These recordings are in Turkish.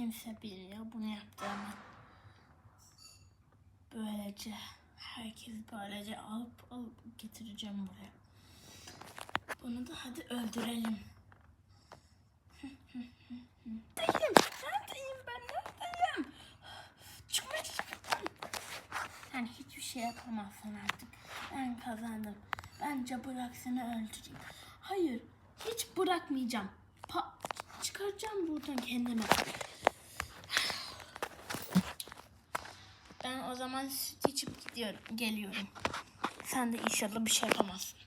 kimse bilmiyor bunu yaptığımı. Böylece herkes böylece alıp alıp getireceğim buraya. Bunu da hadi öldürelim. Neredeyim? Neredeyim ben? Neredeyim? Çıkmak istiyorum. Sen hiçbir şey yapamazsın artık. Ben kazandım. Bence bırak seni öldüreyim. Hayır. Hiç bırakmayacağım. Pa çıkaracağım buradan kendimi. O zaman süt içip gidiyorum. Geliyorum. Sen de inşallah bir şey yapamazsın.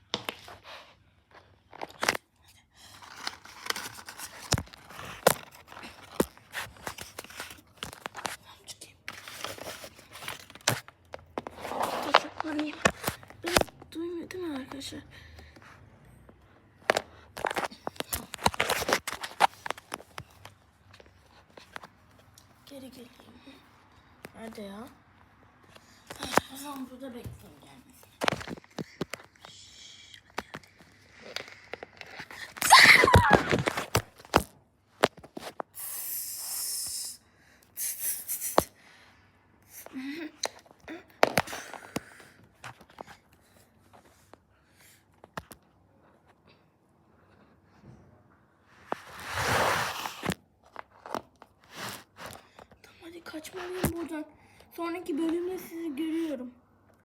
Saklanayım. Değil mi arkadaşlar? Geri geleyim. Nerede ya? O zaman burada bekleyin gelmesini. Tamam kaçmalıyım buradan. Sonraki bölümde sizi görüyorum.